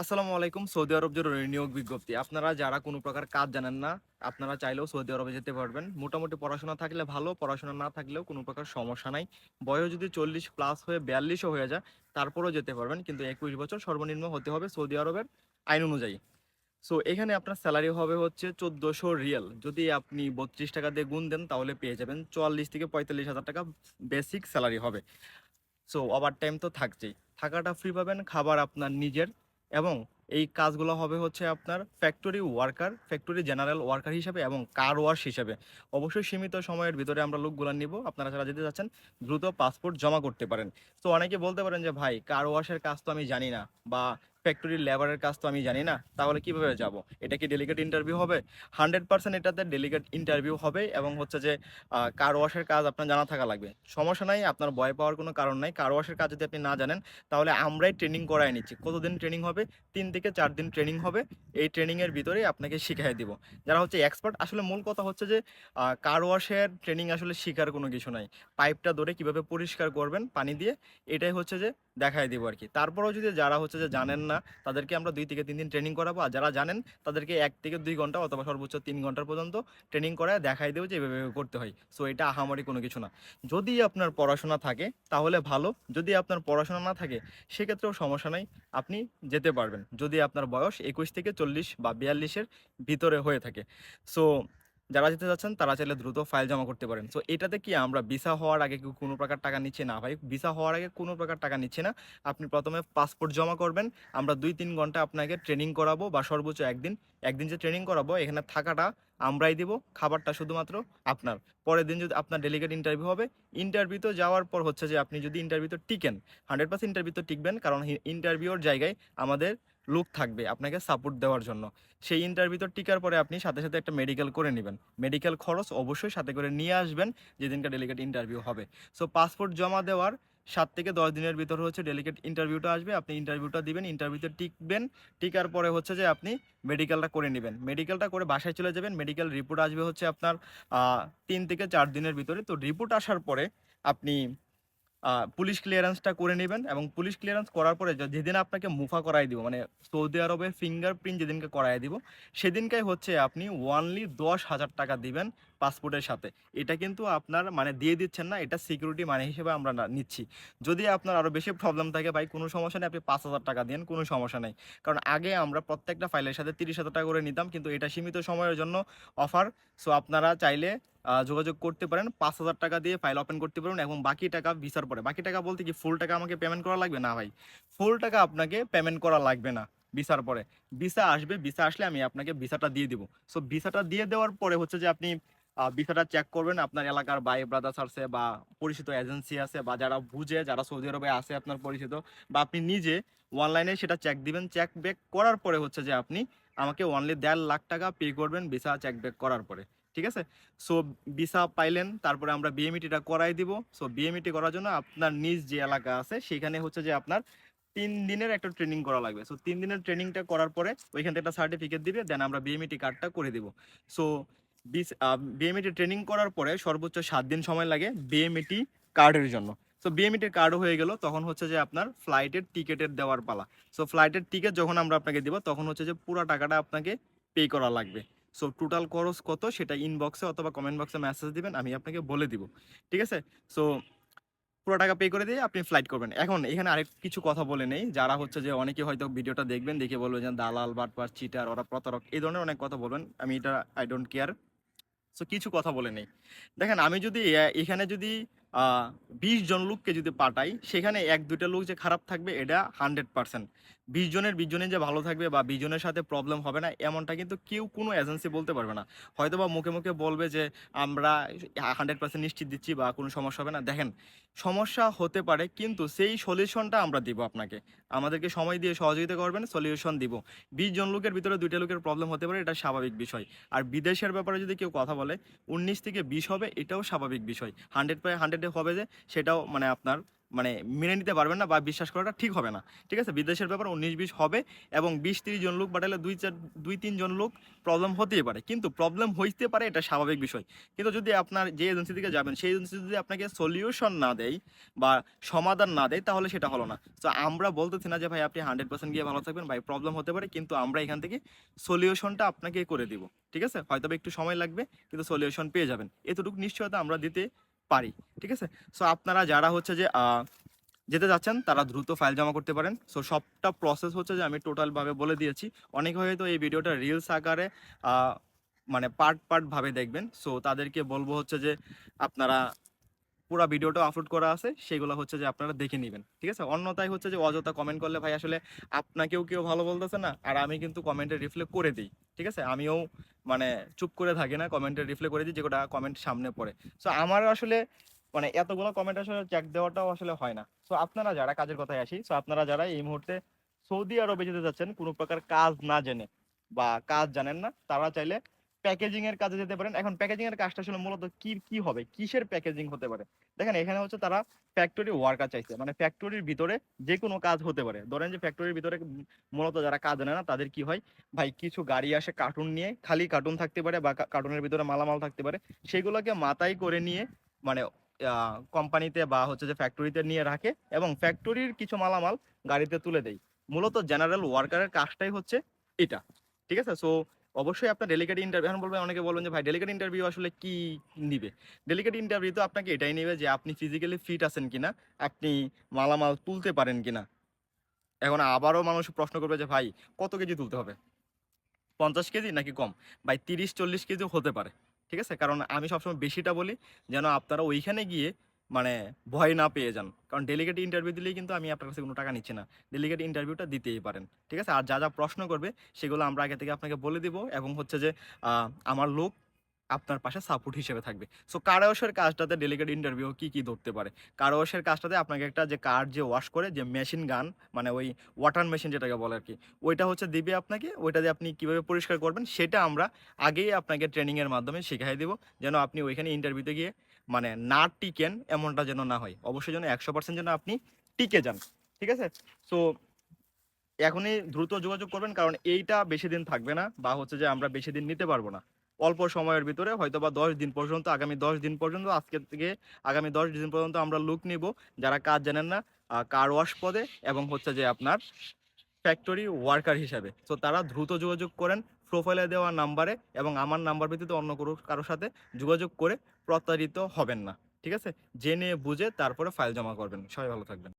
আসসালামু আলাইকুম, সৌদি আরব যে নিয়োগ বিজ্ঞপ্তি। আপনারা যারা কোনো প্রকার কাজ জানেন না, আপনারা চাইলেও সৌদি আরবে যেতে পারবেন। মোটামুটি পড়াশোনা থাকলে ভালো, পড়াশোনা না থাকলেও কোনো প্রকার সমস্যা নাই। বয়স যদি চল্লিশ প্লাস হয়ে বিয়াল্লিশও হয়ে যায়, তারপরেও যেতে পারবেন। কিন্তু একুশ বছর সর্বনিম্ন হতে হবে সৌদি আরবের আইন অনুযায়ী। সো এখানে আপনার স্যালারি হবে হচ্ছে চোদ্দোশো রিয়েল। যদি আপনি বত্রিশ টাকা দিয়ে গুণ দেন, তাহলে পেয়ে যাবেন চুয়াল্লিশ থেকে পঁয়তাল্লিশ হাজার টাকা বেসিক স্যালারি হবে। সো ওভার টাইম তো থাকছেই। থাকাটা ফ্রি পাবেন, খাবার আপনার নিজের। এবং এই কাজগুলো হবে হচ্ছে আপনার factory worker factory general worker হিসাবে এবং কার ওয়াশ হিসাবে। অবশ্যই সীমিত সময়ের ভিতরে আমরা লোকগুলো নিব। আপনারা যারা যেতে চাচ্ছেন দ্রুত পাসপোর্ট জমা করতে পারেন। তো অনেকে বলতে পারেন যে, ভাই কার ওয়াশের কাজ তো আমি জানি না বা ফ্যাক্টরির লেবারের কাজ তো আমি জানি না, তাহলে কীভাবে যাব? এটা কি ডেলিগেট ইন্টারভিউ হবে? হান্ড্রেড পার্সেন্ট এটাতে ডেলিগেট ইন্টারভিউ হবে এবং হচ্ছে যে কার ওয়াশের কাজ আপনার জানা থাকা লাগবে। সমস্যা নাই, আপনার ভয় পাওয়ার কোনো কারণ নাই। কার ওয়াশের কাজ যদি আপনি না জানেন, তাহলে আমরাই ট্রেনিং করাই নিচ্ছি। কতদিন ট্রেনিং হবে? তিন থেকে চার দিন ট্রেনিং হবে। এই ট্রেনিংয়ের ভিতরেই আপনাকে শিখিয়ে দিব। যারা হচ্ছে এক্সপার্ট আসলে মূল কথা হচ্ছে যে কার ওয়াশের ট্রেনিং আসলে শেখার কোনো কিছু নাই। পাইপটা ধরে কীভাবে পরিষ্কার করবেন পানি দিয়ে? এটাই হচ্ছে যে দেখাই দেবো আর কি তারপরেও যদি যারা হচ্ছে যে জানেন না, তাদেরকে আমরা দুই থেকে তিন দিন ট্রেনিং করাবো। আর যারা জানেন, তাদেরকে এক থেকে দুই ঘণ্টা অথবা সর্বোচ্চ তিন ঘণ্টা পর্যন্ত ট্রেনিং করায় দেখাই দেবো যে এভাবে করতে হয়। সো এটা আহামারি কোনো কিছু না। যদি আপনার পড়াশোনা থাকে, তাহলে ভালো। যদি আপনার পড়াশোনা না থাকে, সেক্ষেত্রেও সমস্যা নাই। আপনি যেতে পারবেন। যদি আপনার বয়স একুশ থেকে চল্লিশ বা বিয়াল্লিশের ভিতরে হয়ে থাকে। সো যারা যেতে যাচ্ছেন, তারা চাইলে দ্রুত ফাইল জমা করতে পারেন। সো এটাতে কি আমরা ভিসা হওয়ার আগে কি কোনো প্রকার টাকা নিচ্ছে? না ভাই ভিসা হওয়ার আগে কোনো প্রকার টাকা নিচ্ছে না। আপনি প্রথমে পাসপোর্ট জমা করবেন। আমরা দুই তিন ঘণ্টা আপনাকে ট্রেনিং করাবো বা সর্বোচ্চ একদিন একদিন যে ট্রেনিং করাবো, এখানে থাকাটা আমরাই দিব, খাবারটা শুধুমাত্র আপনার। পরের দিন যদি আপনার ডেলিগেট ইন্টারভিউ হবে ইন্টারভিউতে যাওয়ার পর হচ্ছে যে আপনি যদি ইন্টারভিউতে টিকেন হান্ড্রেড পার্সেন্ট ইন্টারভিউতে টিকবেন, কারণ ইন্টারভিউর জায়গায় আমাদের লোক থাকবে আপনাকে সাপোর্ট দেওয়ার জন্য। সেই ইন্টারভিউতে টিকার পরে আপনি সাথে সাথে একটা মেডিকেল করে নেবেন। মেডিকেল খরচ অবশ্যই সাথে করে নিয়ে আসবেন যেদিনকার ডেলিগেট ইন্টারভিউ হবে। সো পাসপোর্ট জমা দেওয়ার সাত থেকে দশ দিনের ভিতর হচ্ছে ডেলিগেট ইন্টারভিউটা আসবে, আপনি ইন্টারভিউটা দিবেন ইন্টারভিউতে টিকবেন, টিকার পরে হচ্ছে যে আপনি মেডিকেলটা করে নেবেন। মেডিকেলটা করে বাসায় চলে যাবেন মেডিকেল রিপোর্ট আসবে হচ্ছে আপনার তিন থেকে চার দিনের ভিতরে। তো রিপোর্ট আসার পরে আপনি পুলিশ ক্লিয়ারেন্সটা করে নেবেন এবং পুলিশ ক্লিয়ারেন্স করার পরে যেদিন আপনাকে মুফা করাই দিব মানে সৌদি আরবের ফিঙ্গারপ্রিন্ট যেদিনকে করাই দিব, সেদিনকাই হচ্ছে আপনি ওয়ানলি দশ হাজার টাকা দিবেন পাসপোর্টের সাথে। এটা কিন্তু আপনার মানে দিয়ে দিচ্ছেন না, এটা সিকিউরিটি মানে হিসেবে আমরা নিচ্ছি। যদি আপনার আরও বেশি প্রবলেম থাকে ভাই, কোনো সমস্যা নেই, আপনি পাঁচ হাজার টাকা দেন কোনো সমস্যা নেই। কারণ আগে আমরা প্রত্যেকটা ফাইলের সাথে তিরিশ হাজার টাকা করে নিতাম, কিন্তু এটা সীমিত সময়ের জন্য অফার সো আপনারা চাইলে যোগাযোগ করতে পারেন, পাঁচ হাজার টাকা দিয়ে ফাইল ওপেন করতে পারেন এবং বাকি টাকা ভিসার পরে। বাকি টাকা বলতে কি ফুল টাকা আমাকে পেমেন্ট করা লাগবে? না ভাই। ফুল টাকা আপনাকে পেমেন্ট করা লাগবে না ভিসার পরে। ভিসা আসবে ভিসা আসলে আমি আপনাকে ভিসাটা দিয়ে দিব। সো ভিসাটা দিয়ে দেওয়ার পরে হচ্ছে যে আপনি ভিসাটা চেক করবেন। আপনার এলাকার বাই ব্রাদার্স আছে বা পরিচিত এজেন্সি আছে বা যারা বুঝে, যারা সৌদি আরবে আছে আপনার পরিচিত বা আপনি নিজে অনলাইনে সেটা চেক দিবেন। চেক ব্যাক করার পরে হচ্ছে যে আপনি আমাকে অনলি দেড় লাখ টাকা পে করবেন ভিসা চেক ব্যাক করার পরে। ঠিক আছে? সো ভিসা পাইলেন, তারপরে আমরা বিএমইটিটা করাই দিব। সো বিএমইটি করার জন্য আপনার নিজ যে এলাকা আছে, সেখানে হচ্ছে যে আপনার তিন দিনের একটা ট্রেনিং করা লাগবে। সো তিন দিনের ট্রেনিংটা করার পরে ওইখান থেকে একটা সার্টিফিকেট দিবে দেন আমরা বিএমইটি কার্ডটা করে দিব। সো বিএমইটি ট্রেনিং করার পরে সর্বোচ্চ সাত দিন সময় লাগে বিএমইটি কার্ডের জন্য। সো বিএমইটির কার্ডও হয়ে গেল, তখন হচ্ছে যে আপনার ফ্লাইটের টিকেটের দেওয়ার পালা। সো ফ্লাইটের টিকিট যখন আমরা আপনাকে দিব, তখন হচ্ছে যে পুরো টাকাটা আপনাকে পে করা লাগবে। সো টোটাল খরচ কত সেটা ইনবক্সে অথবা কমেন্ট বক্সে মেসেজ দিবেন, আমি আপনাকে বলে দিব। ঠিক আছে? সো পুরো টাকা পে করে দিয়ে আপনি ফ্লাইট করবেন। এখন এখানে আরেক কিছু কথা বলে নেই। যারা হচ্ছে যে অনেকে হয়তো ভিডিওটা দেখবেন, দেখে বলবেন যে দালাল বাটপার চিটার ওরা প্রতারক, এই ধরনের অনেক কথা বলবেন। আমি এটা আই ডোন্ট কেয়ার সো কিছু কথা বলে নেই। দেখেন, আমি যদি এখানে যদি বিশ জন লোককে যদি পাঠাই, সেখানে এক দুইটা লোক যে খারাপ থাকবে, এটা হান্ড্রেড পার্সেন্ট বিশ জনের বিশ জনের যে ভালো থাকবে বা বিশ জনের সাথে প্রবলেম হবে না, এমনটা কিন্তু কেউ কোনো এজেন্সি বলতে পারবে না। হয়তো বা মুখে মুখে বলবে যে, আমরা হান্ড্রেড পার্সেন্ট নিশ্চিত দিচ্ছি বা কোনো সমস্যা হবে না। দেখেন, সমস্যা হতে পারে, কিন্তু সেই সলিউশনটা আমরা দিব আপনাকে। আমাদেরকে সময় দিয়ে সহযোগিতা করবেন সলিউশন দিব। বিশ জন লোকের ভিতরে দুইটা লোকের প্রবলেম হতে পারে, এটা স্বাভাবিক বিষয়। আর বিদেশের ব্যাপারে যদি কেউ কথা বলে, উনিশ থেকে বিশ হবে, এটাও স্বাভাবিক বিষয়। হান্ড্রেড পাই হান্ড্রেডে হবে যে, সেটাও মানে আপনার মানে মেনে নিতে পারবেন না বা বিশ্বাস করাটা ঠিক হবে না। ঠিক আছে? বিদেশের ব্যাপার উনিশ বিশ হবে এবং বিশ তিরিশ জন লোক পাঠালে দুই চার, দুই তিনজন লোক প্রবলেম হতেই পারে। কিন্তু প্রবলেম হইতে পারে এটা স্বাভাবিক বিষয়। কিন্তু যদি আপনার যে এজেন্সি থেকে যাবেন, সেই এজেন্সি যদি আপনাকে সলিউশন না দেয় বা সমাধান না দেয়, তাহলে সেটা হলো না। তো আমরা বলতেছি না যে, ভাই, আপনি হান্ড্রেড পার্সেন্ট গিয়ে ভালো থাকবেন। ভাই প্রবলেম হতে পারে, কিন্তু আমরা এখান থেকে সলিউশনটা আপনাকে করে দিব। ঠিক আছে? হয়তো একটু সময় লাগবে, কিন্তু সলিউশন পেয়ে যাবেন। এতটুকু নিশ্চয়তা আমরা দিতে পারি, ঠিক আছে? সো আপনারা যারা হচ্ছে যে যেতে যাচ্ছেন, তারা দ্রুত ফাইল জমা করতে পারেন। সো সবটা প্রসেস হচ্ছে যে, আমি টোটালভাবে বলে দিয়েছি। অনেকে হয়তো এই ভিডিওটা রিলস আকারে মানে পার্ট পার্টভাবে দেখবেন। সো তাদেরকে বলব হচ্ছে যে, আপনারা পুরো ভিডিওটা আপলোড করা আছে, সেগুলো হচ্ছে যে, আপনারা দেখে নেবেন, ঠিক আছে? অন্যথায় হচ্ছে যে, অযথা কমেন্ট করলে ভাই, আসলে আপনাকেও কেউ ভালো বলতেছে না, আর আমি কিন্তু কমেন্টে রিপ্লাই করে দিই, ঠিক আছে? আমিও মানে চুপ করে থাকে না কমেন্টে রিপ্লাই করে দিই যেটা কমেন্ট সামনে পড়ে। সো আমার আসলে মানে এতগুলো কমেন্ট আসলে চেক দেওয়াটাও আসলে হয় না। সো আপনারা যারা কাজের কথায় আসি সো আপনারা যারা এই মুহূর্তে সৌদি আরবে যেতে যাচ্ছেন, কোনো প্রকার কাজ না জেনে বা কাজ জানেন না, তারা চাইলে প্যাকেজিং এর কাজে যেতে পারেন। এখন প্যাকেজিং এর কাজটা আসলে মূলত কি কি হবে? কিসের প্যাকেজিং হতে পারে? দেখেন, এখানে হচ্ছে তারা ফ্যাক্টরি ওয়ার্কার চাইছে। মানে ফ্যাক্টরির ভিতরে যে কোনো কাজ হতে পারে। ধরেন যে ফ্যাক্টরির ভিতরে মূলত যারা কাজ নেয় না, তাদের কি হয়? ভাই, কিছু গাড়ি আসে কার্টুন নিয়ে, খালি কার্টুন থাকতে পারে বা কার্টুনের ভিতরে মালামাল থাকতে পারে। সেগুলোকে মাথায় করে নিয়ে মানে কোম্পানিতে বা হচ্ছে যে ফ্যাক্টরিতে নিয়ে রাখে এবং ফ্যাক্টরির কিছু মালামাল গাড়িতে তুলে দেয়। মূলত জেনারেল ওয়ার্কারের কাজটাই হচ্ছে এটা। ঠিক আছে? সো অবশ্যই আপনার ডেলিকেট ইন্টারভিউ এখন বলবেন, অনেকে বলবেন যে, ভাই ডেলিকেট ইন্টারভিউ আসলে কি নিবে? ডেলিকেট ইন্টারভিউ তো আপনাকে এটাই নেবে যে, আপনি ফিজিক্যালি ফিট আছেন কিনা, আপনি মালামাল তুলতে পারেন কিনা। এখন আবারও মানুষ প্রশ্ন করবে যে, ভাই, কত কেজি তুলতে হবে? পঞ্চাশ কেজি নাকি কম? ভাই, তিরিশ, চল্লিশ কেজিও হতে পারে, ঠিক আছে? কারণ আমি সবসময় বেশিটা বলি, যেন আপনারা ওইখানে গিয়ে মানে ভয় না পেয়ে যান। কারণ ডেলিগেট ইন্টারভিউ দিলেই কিন্তু আমি আপনার কাছে কোনো টাকা নিচ্ছি না। ডেলিগেট ইন্টারভিউটা দিতেই পারেন, ঠিক আছে? আর যা যা প্রশ্ন করবে, সেগুলো আমরা আগে থেকে আপনাকে বলে দিব এবং হচ্ছে যে আমার লোক আপনার পাশে সাপোর্ট হিসেবে থাকবে। সো কারাওসের কাজটাতে ডেলিগেট ইন্টারভিউ কি কি ধরতে পারে? কারাওসের কাজটাতে আপনাকে একটা যে কার যে ওয়াশ করে, যে মেশিন গান মানে ওই ওয়াটার মেশিন যেটাকে বলে আর কি, ওইটা হচ্ছে দিবে আপনাকে, ওইটা দিয়ে আপনি কীভাবে পরিষ্কার করবেন, সেটা আমরা আগেই আপনাকে ট্রেনিংয়ের মাধ্যমে শিখাই দিব। যেন আপনি ওইখানে ইন্টারভিউতে গিয়ে মানে না টিকেন এমনটা যেন না হয়। অবশ্যই যেন একশো পার্সেন্ট যেন আপনি টিকে যান, ঠিক আছে? সো এখনই দ্রুত যোগাযোগ করবেন, কারণ এইটা বেশি দিন থাকবে না, বা হচ্ছে যে আমরা বেশি দিন নিতে পারব না। অল্প সময়ের ভিতরে হয়তো বা দশ দিন পর্যন্ত, আগামী দশ দিন পর্যন্ত, আজকে থেকে আগামী দশ দিন পর্যন্ত আমরা লুক নিব। যারা কাজ জানেন না কার ওয়াশ পদে এবং হচ্ছে যে আপনার ফ্যাক্টরি ওয়ার্কার হিসাবে। তো তারা দ্রুত যোগাযোগ করেন প্রোফাইলে দেওয়া নাম্বারে এবং আমার নাম্বার ব্যতীত অন্য কোনো কারোর সাথে যোগাযোগ করে প্রতারিত হবেন না ঠিক আছে? জেনে বুঝে তারপরে ফাইল জমা করবেন। সবাই ভালো থাকবেন।